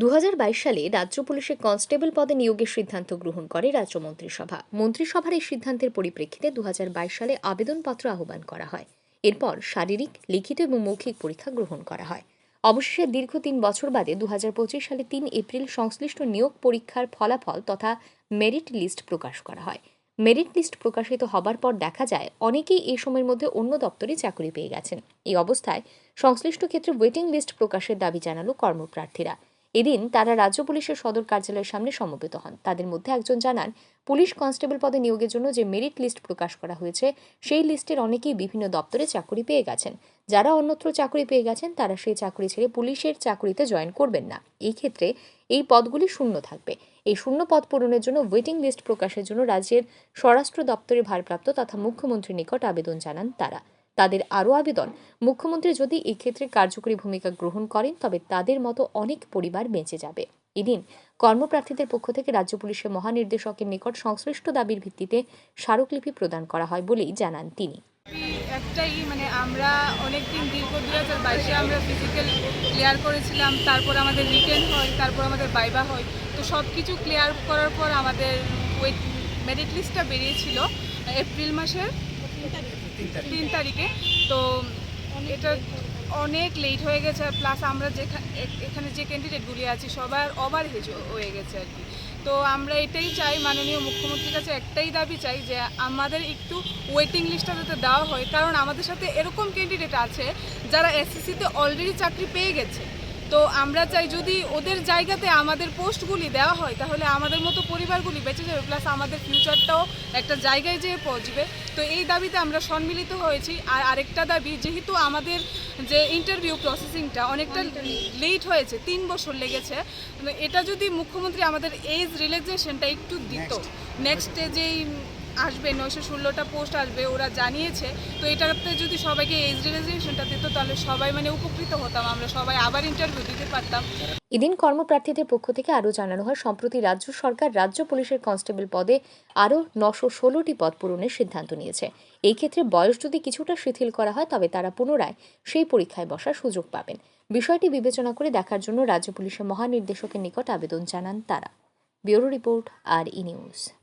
দু হাজার বাইশ সালে রাজ্য পুলিশে কনস্টেবল পদে নিয়োগের সিদ্ধান্ত গ্রহণ করে রাজ্য মন্ত্রিসভা। মন্ত্রিসভার এই সিদ্ধান্তের পরিপ্রেক্ষিতে দু হাজার বাইশ সালে আবেদনপত্র আহ্বান করা হয়। এরপর শারীরিক, লিখিত এবং মৌখিক পরীক্ষা গ্রহণ করা হয়। অবশেষে দীর্ঘ তিন বছর বাদে দু হাজার পঁচিশ সালে তিন এপ্রিল সংশ্লিষ্ট নিয়োগ পরীক্ষার ফলাফল তথা মেরিট লিস্ট প্রকাশ করা হয়। মেরিট লিস্ট প্রকাশিত হবার পর দেখা যায়, অনেকেই এই সময়ের মধ্যে অন্য দপ্তরে চাকরি পেয়ে গেছেন। এই অবস্থায় সংশ্লিষ্ট ক্ষেত্রে ওয়েটিং লিস্ট প্রকাশের দাবি জানালো কর্মপ্রার্থীরা। এদিন তারা রাজ্য পুলিশের সদর কার্যালয়ের সামনে সমবেত হন। তাদের মধ্যে একজন জানান, পুলিশ কনস্টেবল পদে নিয়োগের জন্য যে মেরিট লিস্ট প্রকাশ করা হয়েছে, সেই লিস্টের অনেকেই বিভিন্ন দপ্তরে চাকরি পেয়ে গেছেন। যারা অন্যত্র চাকরি পেয়ে গেছেন, তারা সেই চাকরি ছেড়ে পুলিশের চাকরিতে জয়েন করবেন না। এই ক্ষেত্রে এই পদগুলি শূন্য থাকবে। এই শূন্য পদ পূরণের জন্য ওয়েটিং লিস্ট প্রকাশের জন্য রাজ্যের স্বরাষ্ট্র দপ্তরের ভারপ্রাপ্ত তথা মুখ্যমন্ত্রীর নিকট আবেদন জানান তারা। তাদের আরও আবেদন। মুখ্যমন্ত্রী যদি এক্ষেত্রে কার্যকরী ভূমিকা গ্রহণ করেন, তবে তাদের মতো অনেক পরিবার বেঁচে যাবে। এদিন কর্মপ্রার্থীদের পক্ষ থেকে রাজ্য পুলিশের মহানির্দেশকের নিকট সংশ্লিষ্ট দাবির ভিত্তিতে স্মারকলিপি প্রদান করা হয় বলেই জানান তিনি। একটাই মানে আমরা অনেক দিন দীর্ঘ দু হাজার বাইশে আমরা ফিজিক্যাল ক্লিয়ার করেছিলাম, তারপর আমাদের রিটেন হয়, তারপর আমাদের বাইবা হয়। তো সব কিছু ক্লিয়ার করার পর আমাদের ওয়েট মেরিট লিস্টটা বেরিয়েছিল, এপ্রিল মাসের। তিন তারিখে। তো এটা অনেক লেট হয়ে গেছে প্লাস আমরা যেখানে এখানে যে ক্যান্ডিডেটগুলি আছি, সবার ওভার হেজ হয়ে গেছে আর কি। তো আমরা এটাই চাই, মাননীয় মুখ্যমন্ত্রীর কাছে একটাই দাবি চাই যে আমাদের একটু ওয়েটিং লিস্টটা যাতে দেওয়া হয়, কারণ আমাদের সাথে এরকম ক্যান্ডিডেট আছে যারা এসএসসিতে অলরেডি চাকরি পেয়ে গেছে। তো আমরা চাই যদি ওদের জায়গাতে আমাদের পোস্টগুলি দেওয়া হয়, তাহলে আমাদের মতো পরিবারগুলি বেঁচে যাবে প্লাস আমাদের ফিউচারটাও একটা জায়গায় যেয়ে পৌঁছবে। তো এই দাবিতে আমরা সম্মিলিত হয়েছি। আর আরেকটা দাবি যেহেতু আমাদের যে ইন্টারভিউ প্রসেসিংটা অনেকটা লেট হয়েছে তিন বছর লেগেছে এটা যদি মুখ্যমন্ত্রী আমাদের এজ রিল্যাক্সেশনটা একটু দিত নেক্সটে যেই আসবে, নয়শো ষোলোটা পোস্ট আসবে, ওরা জানিয়েছে। তো এটাতে যদি সবাইকে এজ রিল্যাক্সেশনটা দিত, তাহলে সবাই মানে উপকৃত হতাম আমরা, সবাই আবার ইন্টারভিউ দিতে পারতাম। এদিন কর্মপ্রার্থীদের পক্ষ থেকে আরও জানানো হয়, সম্প্রতি রাজ্য সরকার রাজ্য পুলিশের কনস্টেবল পদে আরও নশো ষোলোটি পদ পূরণের সিদ্ধান্ত নিয়েছে। এই ক্ষেত্রে বয়স যদি কিছুটা শিথিল করা হয়, তবে তারা পুনরায় সেই পরীক্ষায় বসার সুযোগ পাবেন। বিষয়টি বিবেচনা করে দেখার জন্য রাজ্য পুলিশের মহানির্দেশকের নিকট আবেদন জানান তারা। ব্যুরো রিপোর্ট, আর ই নিউজ।